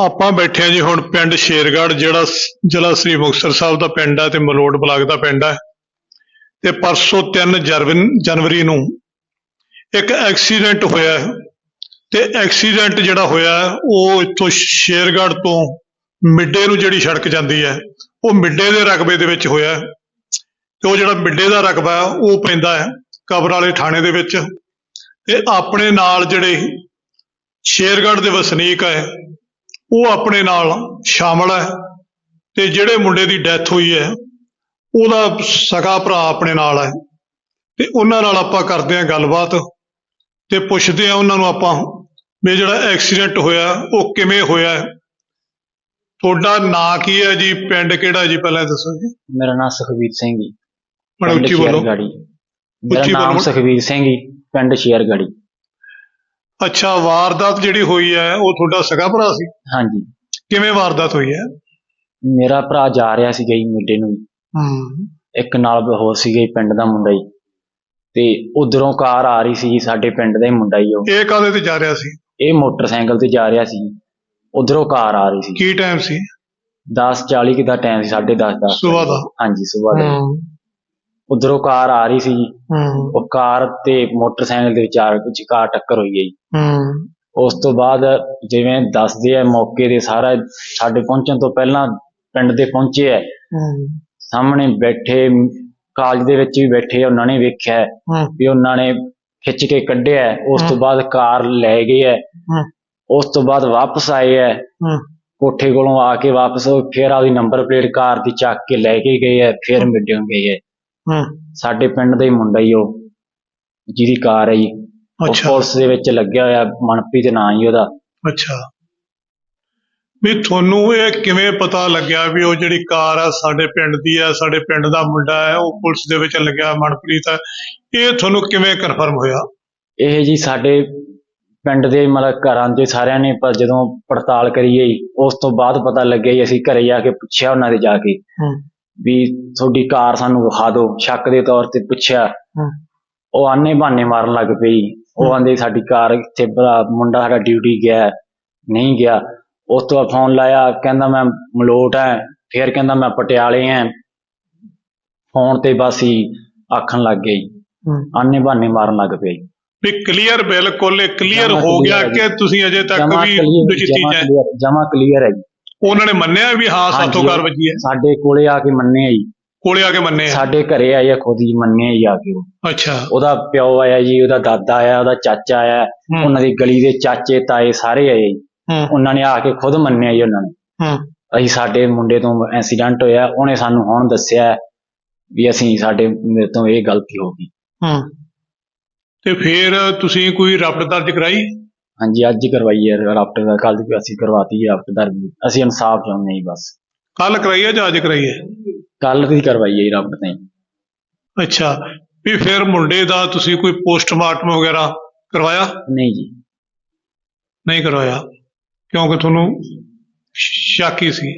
ਆਪਾਂ ਬੈਠੇ ਹਾਂ ਜੀ ਹੁਣ ਪਿੰਡ ਸ਼ੇਰਗੜ੍ਹ ਜਿਹੜਾ ਜ਼ਿਲ੍ਹਾ ਸ੍ਰੀ ਮੁਕਤਸਰ ਸਾਹਿਬ ਦਾ ਪਿੰਡ ਹੈ ਤੇ ਮਲੋਟ ਬਲਾਕ ਦਾ ਪਿੰਡ ਹੈ ਤੇ ਪਰਸੋਂ 3 ਜਰਵਨ- ਜਨਵਰੀ ਨੂੰ ਇੱਕ ਐਕਸੀਡੈਂਟ ਹੋਇਆ। ਹੈ ਤੇ ਐਕਸੀਡੈਂਟ ਜਿਹੜਾ ਹੋਇਆ ਹੈ, ਉਹ ਇੱਥੋਂ ਸ਼ੇਰਗੜ੍ਹ ਤੋਂ ਮਿੱਡੇ ਨੂੰ ਜਿਹੜੀ ਸੜਕ ਜਾਂਦੀ ਹੈ ਉਹ ਮਿੱਡੇ ਦੇ ਰਕਬੇ ਦੇ ਵਿੱਚ ਹੋਇਆ। ਹੈ ਤੇ ਉਹ ਜਿਹੜਾ ਮਿੱਡੇ ਦਾ ਰਕਬਾ ਉਹ ਪੈਂਦਾ ਹੈ ਕਬਰ ਵਾਲੇ ਥਾਣੇ ਦੇ ਵਿੱਚ। ਤੇ ਆਪਣੇ ਨਾਲ ਜਿਹੜੇ ਸ਼ੇਰਗੜ੍ਹ ਦੇ ਵਸਨੀਕ ਹੈ ਉਹ ਆਪਣੇ ਨਾਲ ਸ਼ਾਮਲ ਹੈ ਤੇ ਜਿਹੜੇ ਮੁੰਡੇ ਦੀ ਡੈਥ ਹੋਈ ਹੈ ਉਹਦਾ ਸਗਾ ਭਰਾ ਆਪਣੇ ਨਾਲ ਹੈ। ਤੇ ਉਹਨਾਂ ਨਾਲ ਆਪਾਂ ਕਰਦੇ ਹਾਂ ਗੱਲਬਾਤ ਤੇ ਪੁੱਛਦੇ ਹਾਂ ਉਹਨਾਂ ਨੂੰ ਆਪਾਂ ਵੀ ਜਿਹੜਾ ਐਕਸੀਡੈਂਟ ਹੋਇਆ ਉਹ ਕਿਵੇਂ ਹੋਇਆ। ਤੁਹਾਡਾ ਨਾਂ ਕੀ ਹੈ ਜੀ? ਪਿੰਡ ਕਿਹੜਾ ਜੀ? ਪਹਿਲਾਂ ਦੱਸੋ ਜੀ। ਮੇਰਾ ਨਾਮ ਸੁਖਵੀਰ ਸਿੰਘ ਜੀ। ਬੜਾ ਉੱਚੀ ਬੋਲੋ। ਉੱਚੀ ਬੋਲੋ। ਸੁਖਵੀਰ ਸਿੰਘ ਜੀ ਪਿੰਡ ਸ਼ੇਰਗੜੀ ਅੱਛਾ ਵਾਰਦਾਤ ਜਿਹੜੀ ਹੋਈ ਹੈ ਉਹ ਤੁਹਾਡਾ ਸਗਾ ਭਰਾ ਸੀ? ਹਾਂਜੀ। ਕਿਵੇਂ ਵਾਰਦਾਤ ਹੋਈ ਹੈ? ਮੇਰਾ ਭਰਾ ਜਾ ਰਿਹਾ ਸੀਗਾ ਜੀ ਮਿੱਡੇ ਨੂੰ। ਹੂੰ। ਇੱਕ ਨਾਲ ਹੋਰ ਸੀਗਾ ਜੀ ਪਿੰਡ ਦਾ ਮੁੰਡਾ ਜੀ। ਤੇ ਉਧਰੋਂ ਕਾਰ ਆ ਰਹੀ ਸੀ ਜੀ ਸਾਡੇ ਪਿੰਡ ਦਾ ਹੀ ਮੁੰਡਾ ਜੀ ਉਹ। ਇਹ ਕਾਹਦੇ ਤੇ ਜਾ ਰਿਹਾ ਸੀ? ਇਹ ਮੋਟਰਸਾਈਕਲ ਤੇ ਜਾ ਰਿਹਾ ਸੀ ਉਧਰੋਂ ਕਾਰ ਆ ਰਹੀ ਸੀ। ਕੀ ਟਾਈਮ ਸੀ? 10:40 ਕਿ ਦਾ ਟਾਈਮ ਸੀ 10:30 ਦਾ। ਸੁਬਾਹ ਦਾ? ਹਾਂਜੀ ਸਵੇਰ ਦਾ। ਹੂੰ। ਉਧਰੋਂ ਕਾਰ ਆ ਰਹੀ ਸੀ। ਜੀ ਹੂੰ। ਉਹ ਕਾਰ ਤੇ ਮੋਟਰਸਾਈਕਲ ਦੇ ਵਿਚਾਰ ਵਿੱਚ ਕਾਰ ਟੱਕਰ ਹੋਈ ਹੈ ਜੀ। ਹੂੰ। ਉਸ ਤੋਂ ਬਾਅਦ ਜਿਵੇਂ ਦੱਸਦੇ ਆ ਮੌਕੇ ਦੇ ਸਾਰਾ ਸਾਡੇ ਪਹੁੰਚਣ ਤੋਂ ਪਹਿਲਾਂ ਪਿੰਡ ਦੇ ਪਹੁੰਚੇ ਆ। ਹੂੰ। ਸਾਹਮਣੇ ਬੈਠੇ ਕਾਲਜ ਦੇ ਵਿੱਚ ਵੀ ਬੈਠੇ ਆ, ਉਹਨਾਂ ਨੇ ਵੇਖਿਆ ਹੈ। ਹੂੰ ਵੀ ਉਹਨਾਂ ਨੇ ਖਿੱਚ ਕੇ ਕੱਢਿਆ। ਹੈ। ਉਸ ਤੋਂ। ਬਾਅਦ ਕਾਰ ਲੈ ਗਏ ਹੈ ਹੂੰ। ਉਸ ਤੋਂ ਬਾਅਦ ਵਾਪਸ ਆਏ ਹੈ ਹੂੰ। ਕੋਠੇ ਕੋਲੋਂ ਆ ਕੇ ਵਾਪਸ ਉਹ ਫਿਰ ਆਪਦੀ ਨੰਬਰ ਪਲੇਟ ਕਾਰ ਦੀ ਚੱਕ ਕੇ ਲੈ ਕੇ ਗਏ ਹੈ ਫਿਰ ਮਿੱਡਿਓਂ ਗਏ ਹੈ ਹੂੰ। ਸਾਡੇ ਪਿੰਡ ਦਾ ਹੀ ਮੁੰਡਾ ਹੀ ਉਹ ਜਿਹਦੀ ਕਾਰ ਹੈ ਜੀ। ਉਹ ਅੱਛਾ। ਪੁਲਿਸ ਦੇ ਵਿੱਚ ਲੱਗਿਆ ਹੋਇਆ ਮਨਪ੍ਰੀਤ ਨਾਂ ਹੀ ਉਹਦਾ। ਅੱਛਾ। ਵੀ ਤੁਹਾਨੂੰ ਇਹ ਕਿਵੇਂ ਪਤਾ ਲੱਗਿਆ ਵੀ ਉਹ ਜਿਹੜੀ ਕਾਰ ਆ ਸਾਡੇ ਪਿੰਡ ਦੀ ਆ ਸਾਡੇ ਪਿੰਡ ਦਾ ਮੁੰਡਾ ਹੈ ਉਹ ਪੁਲਿਸ ਦੇ ਵਿੱਚ ਲੱਗਿਆ ਮਨਪ੍ਰੀਤ ਹੈ ਇਹ ਤੁਹਾਨੂੰ ਕਿਵੇਂ ਕਨਫਰਮ ਹੋਇਆ? ਇਹ ਜੀ ਸਾਡੇ ਪਿੰਡ ਦੇ ਮਤਲਬ ਘਰਾਂ ਦੇ ਸਾਰਿਆਂ ਨੇ ਪਰ ਜਦੋਂ ਪੜਤਾਲ ਕਰੀਏ ਜੀ, ਉਸ ਤੋਂ ਬਾਅਦ ਪਤਾ ਲੱਗਿਆ ਜੀ ਅਸੀਂ ਘਰੇ ਜਾ ਕੇ ਪੁੱਛਿਆ ਉਹਨਾਂ ਦੇ ਜਾ ਕੇ। ਹੂੰ। ਵੀ ਤੁਹਾਡੀ ਕਾਰ ਸਾਨੂੰ ਵਿਖਾ ਦਿਓ। ਸ਼ੱਕ ਦੇ ਤੌਰ ਤੇ ਪੁੱਛਿਆ। ਹੂੰ। ਉਹ ਆਨੇ ਬਹਾਨੇ ਮਾਰਨ ਲੱਗ ਪਈ। ਉਹ। ਆਂਦੇ ਸਾਡੀ ਕਾਰ ਇੱਥੇ ਭਰਾ ਮੁੰਡਾ ਸਾਡਾ ਡਿਊਟੀ ਗਿਆ ਹੈ, ਨਹੀਂ ਗਿਆ। ਉਸ ਤੋਂ ਬਾਅਦ ਫੋਨ ਲਾਇਆ। ਕਹਿੰਦਾ ਮੈਂ ਮਲੋਟ ਹੈ। ਫਿਰ ਕਹਿੰਦਾ ਮੈਂ ਪਟਿਆਲੇ ਹਾਂ। ਫੋਨ ਤੇ ਬਸ ਹੀ ਆਖਣ ਲੱਗ ਗਏ ਜੀ ਹੂੰ। ਆਨੇ ਬਹਾਨੇ ਮਾਰਨ ਲੱਗ ਪਏ ਜੀ ਵੀ ਕਲੀਅਰ ਬਿਲਕੁਲ ਕਲੀਅਰ ਜਮਾਂ ਹੋ ਗਿਆ clear ਕਿ ਤੁਸੀਂ ਅਜੇ ਤੱਕ ਜਮਾ ਵੀ ਕਲੀਅਰ ਹੈ ਜਮਾ ਕਲੀਅਰ ਹੈ ਜੀ। ਉਹਨਾਂ ਨੇ ਮੰਨਿਆ ਵੀ ਹਾਂ ਸਾਥੋਂ ਕਾਰ ਵੱਜੀ ਹੈ। ਸਾਡੇ ਕੋਲੇ ਆ ਕੇ ਮੰਨੇ ਆ ਜੀ। ਕੋਲੇ ਆ ਕੇ ਮੰਨੇ ਆ? ਸਾਡੇ ਘਰੇ ਆਏ ਆ ਖੁਦ ਹੀ ਮੰਨੇ ਆ ਜੀ ਆ ਕੇ ਉਹ। ਅੱਛਾ। ਉਹਦਾ ਪਿਓ ਆਇਆ ਜੀ ਉਹਦਾ ਦਾਦਾ ਆਇਆ ਉਹਦਾ ਚਾਚਾ ਆਇਆ ਉਹਨਾਂ ਦੀ ਗਲੀ ਦੇ ਚਾਚੇ ਤਾਏ ਸਾਰੇ ਆਏ ਜੀ। ਉਹਨਾਂ ਨੇ ਆ ਕੇ ਖੁਦ ਮੰਨਿਆ ਜੀ ਉਹਨਾਂ ਨੇ। ਹੂੰ। ਅਸੀਂ ਸਾਡੇ ਮੁੰਡੇ ਤੋਂ ਐਕਸੀਡੈਂਟ ਹੋਇਆ ਉਹਨੇ ਸਾਨੂੰ ਹੁਣ ਦੱਸਿਆ ਵੀ ਅਸੀਂ ਸਾਡੇ ਮੇਰੇ ਤੋਂ ਇਹ ਗਲਤੀ ਹੋ ਗਈ। ਹੂੰ। ਤੇ ਫਿਰ ਤੁਸੀਂ ਕੋਈ ਰਪਟ ਦਰਜ ਕਰਾਈ? ਹਾਂਜੀ ਅੱਜ ਹੀ ਕਰਵਾਈ ਹੈ ਰਾਪਟਰ ਦਾ ਕੱਲ ਵੀ ਅਸੀਂ ਕਰਵਾਤੀ ਹੈ ਰਾਪਟਰ ਦੀ ਅਸੀਂ ਇਨਸਾਫ ਚਾਹੁੰਦੇ ਹਾਂ ਜੀ ਬਸ। ਕੱਲ ਕਰਾਈ ਹੈ ਜਾਂ ਅੱਜ ਕਰਾਈ ਹੈ? ਕੱਲ ਦੀ ਕਰਵਾਈ ਹੈ ਜੀ ਰੱਬ ਨੇ। ਅੱਛਾ ਵੀ ਫਿਰ ਮੁੰਡੇ ਦਾ ਤੁਸੀਂ ਕੋਈ ਪੋਸਟਮਾਰਟਮ ਵਗੈਰਾ ਕਰਵਾਇਆ? ਨਹੀਂ ਜੀ। ਨਹੀਂ ਕਰਵਾਇਆ ਕਿਉਂਕਿ ਤੁਹਾਨੂੰ ਸ਼ੱਕ ਹੀ ਸੀ।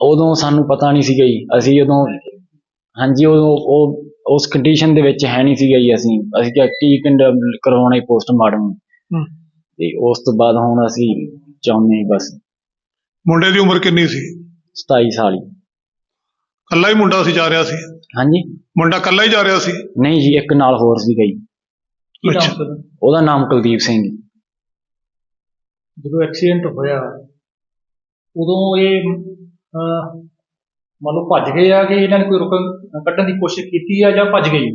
ਉਦੋਂ ਸਾਨੂੰ ਪਤਾ ਨਹੀਂ ਸੀਗਾ ਜੀ ਅਸੀਂ ਉਦੋਂ ਹਾਂਜੀ ਉਦੋਂ ਉਹ ਉਸ ਕੰਡੀਸ਼ਨ ਦੇ ਵਿੱਚ ਹੈ ਨਹੀਂ ਸੀਗਾ ਜੀ ਅਸੀਂ ਅਸੀਂ ਕਿਹਾ ਕੀ ਕਰਵਾਉਣਾ ਹੀ ਪੋਸਟਮਾਰਟਮ। ਤੇ ਉਸ ਤੋਂ ਬਾਅਦ ਹੁਣ ਅਸੀਂ ਚਾਹੁੰਦੇ ਬਸ ਮੁੰਡੇ ਦੀ ਉਮਰ ਕਿੰਨੀ ਸੀ? 27 ਸਾਲ ਹੀ। ਕੱਲਾ ਹੀ ਮੁੰਡਾ ਸੀ ਜਾ ਰਿਹਾ ਸੀ? ਹਾਂਜੀ। ਮੁੰਡਾ ਕੱਲਾ ਹੀ ਜਾ ਰਿਹਾ ਸੀ? ਨਹੀਂ ਜੀ ਇੱਕ ਨਾਲ ਹੋਰ ਜੀ। ਅੱਛਾ। ਉਹਦਾ ਨਾਮ ਕੁਲਦੀਪ ਸਿੰਘ ਜੀ। ਜਦੋਂ ਐਕਸੀਡੈਂਟ ਹੋਇਆ ਉਦੋਂ ਇਹ ਮੰਨ ਲਓ ਭੱਜ ਗਏ ਆ ਕਿ ਇਹਨਾਂ ਨੇ ਕੋਈ ਰੁਕਣ ਕੱਢਣ ਦੀ ਕੋਸ਼ਿਸ਼ ਕੀਤੀ ਆ ਜਾਂ ਭੱਜ ਗਏ?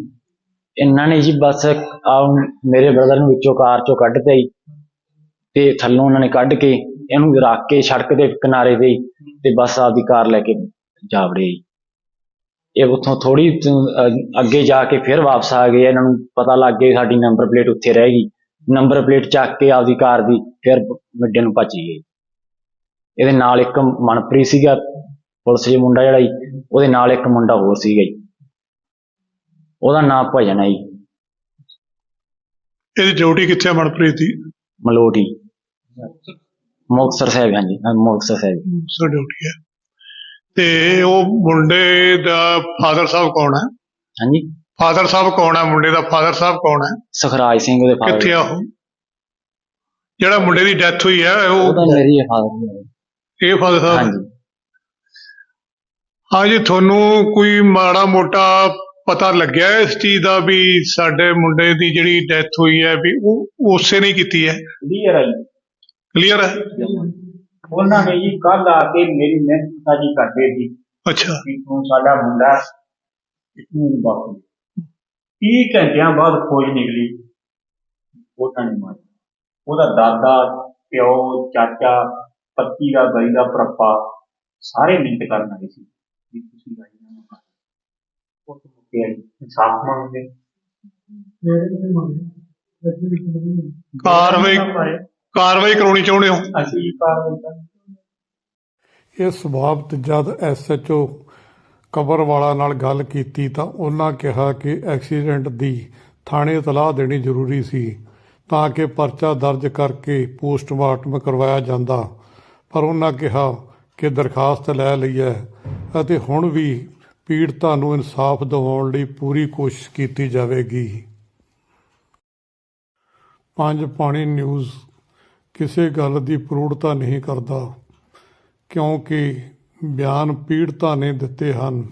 ਇਹਨਾਂ ਨੇ ਜੀ ਬਸ ਆ ਮੇਰੇ ਬ੍ਰਦਰ ਨੂੰ ਵਿੱਚੋਂ ਕਾਰ ਚੋਂ ਕੱਢਤਾ ਜੀ। ਤੇ ਥੱਲੋਂ ਉਹਨਾਂ ਨੇ ਕੱਢ ਕੇ ਇਹਨੂੰ ਰੱਖ ਕੇ ਸੜਕ ਦੇ ਕਿਨਾਰੇ ਤੇ ਹੀ ਤੇ ਬਸ ਆਪਦੀ ਕਾਰ ਲੈ ਕੇ ਜਾ ਵੜੇ ਜੀ। ਇਹ ਉੱਥੋਂ ਥੋੜੀ ਅੱਗੇ ਜਾ ਕੇ ਫਿਰ ਵਾਪਸ ਆ ਗਏ। ਇਹਨਾਂ ਨੂੰ ਪਤਾ ਲੱਗ ਗਿਆ ਸਾਡੀ ਨੰਬਰ ਪਲੇਟ ਉੱਥੇ ਰਹਿ ਗਈ। ਨੰਬਰ ਪਲੇਟ ਚੱਕ ਕੇ ਆਪਦੀ ਕਾਰ ਦੀ ਫਿਰ ਮਿੱਡੇ ਨੂੰ ਭੱਜ ਗਏ। ਇਹਦੇ ਨਾਲ ਇੱਕ ਮਨਪ੍ਰੀਤ ਸੀਗਾ ਪੁਲਿਸ ਦੇ ਮੁੰਡਾ ਜਿਹੜਾ ਜੀ ਉਹਦੇ ਨਾਲ ਇੱਕ ਮੁੰਡਾ ਹੋਰ ਸੀਗਾ ਜੀ। ਉਹਦਾ ਨਾਮ ਭਜਨ ਹੈ ਜੀ। ਇਹਦੀ ਡਿਊਟੀ ਕਿੱਥੇ ਆ ਮਨਪ੍ਰੀਤ ਦੀ ਮਲੋਟੀ ਮੁਕਤਸਰ ਸਾਹਿਬ ਹਾਂਜੀ ਹਾਂ, ਮੁਕਤਸਰ ਸਾਹਿਬ। ਸੋ ਡਿਊਟੀ ਹੈ। ਤੇ ਉਹ ਮੁੰਡੇ ਦਾ ਫਾਦਰ ਸਾਹਿਬ ਕੌਣ ਹੈ? ਹਾਂਜੀ। ਫਾਦਰ ਸਾਹਿਬ ਕੌਣ ਹੈ? ਮੁੰਡੇ ਦਾ ਫਾਦਰ ਸਾਹਿਬ ਕੌਣ ਹੈ? ਸੁਖਰਾਜ ਸਿੰਘ ਉਹਦੇ ਕਿੱਥੇ ਫਾਦਰ ਆ ਉਹ? ਜਿਹੜਾ ਮੁੰਡੇ ਦੀ ਡੈਥ ਹੋਈ ਹੈ ਉਹ ਉਹਦਾ ਮੇਰੀ ਫਾਦਰ ਇਹ ਫਾਦਰ ਸਾਹਿਬ? ਹਾਂਜੀ। ਹਾਂਜੀ ਤੁਹਾਨੂੰ ਕੋਈ ਮਾੜਾ ਮੋਟਾ ਪਤਾ ਲੱਗਿਆ ਇਸ ਚੀਜ਼ ਦਾ ਵੀ ਸਾਡੇ ਮੁੰਡੇ ਦੀ ਜਿਹੜੀ ਡੈਥ ਹੋਈ ਹੈ ਵੀ ਉਹ ਉਸੇ ਨੇ ਹੀ ਕੀਤੀ ਹੈ? ਕਲੀਅਰ ਹੈ ਜੀ। ਕਲੀਅਰ ਹੈ? ਉਹਨਾਂ ਨੇ ਜੀ ਕੱਲ ਆ ਕੇ ਮੇਰੀ ਮਿਹਨਤ ਸਾਜੀ ਕਰਦੇ ਸੀ। ਅੱਛਾ। ਕਿ ਤੂੰ ਸਾਡਾ ਮੁੰਡਾ ਇਸਨੂੰ ਬਾਪੂ। 30 ਘੰਟਿਆਂ ਬਾਅਦ ਖੋਜ ਨਿਕਲੀ। ਉਹਨਾਂ ਨੇ ਮਾਰਿਆ। ਉਹਦਾ ਦਾਦਾ ਪਿਓ ਚਾਚਾ ਪੱਤੀ ਦਾ ਗਲੀ ਦਾ ਭਰਪਾ ਸਾਰੇ ਮਿੰਟ ਕਰਨ ਆਏ ਸੀ। ਵੀ ਤੁਸੀਂ ਰਾਜੀਨਾਮਾ ਕਰੋ ਉਹ ਤੋਂ ਮੁੱਕਿਆ ਜੀ ਇਨਸਾਫ ਮੰਗਦੇ। ਕਾਰਵਾਈ ਕਾਰਵਾਈ ਕਰਾਉਣੀ ਚਾਹੁੰਦੇ ਹੋ? ਅਸੀਂ ਕਾਰਵਾਈ ਇਸ ਬਾਬਤ ਜਦ ਐਸਐਚਓ ਕਬਰਵਾਲਾ ਨਾਲ ਗੱਲ ਕੀਤੀ ਤਾਂ ਉਹਨਾਂ ਕਿਹਾ ਕਿ ਐਕਸੀਡੈਂਟ ਦੀ ਥਾਣੇ ਇਤਲਾਹ ਦੇਣੀ ਜ਼ਰੂਰੀ ਸੀ ਤਾਂ ਕਿ ਪਰਚਾ ਦਰਜ ਕਰਕੇ ਪੋਸਟਮਾਰਟਮ ਕਰਵਾਇਆ ਜਾਂਦਾ। ਪਰ ਉਹਨਾਂ ਕਿਹਾ ਕਿ ਦਰਖਾਸਤ ਲੈ ਲਈ ਹੈ ਅਤੇ ਹੁਣ ਵੀ ਪੀੜਤਾਂ ਨੂੰ ਇਨਸਾਫ ਦਿਵਾਉਣ ਲਈ ਪੂਰੀ ਕੋਸ਼ਿਸ਼ ਕੀਤੀ ਜਾਵੇਗੀ। ਪੰਜ ਪਾਣੀ ਨਿਊਜ਼ ਕਿਸੇ ਗੱਲ ਦੀ ਪ੍ਰੂੜਤਾ ਨਹੀਂ ਕਰਦਾ ਕਿਉਂਕਿ ਬਿਆਨ ਪੀੜਤਾਂ ਨੇ ਦਿੱਤੇ ਹਨ।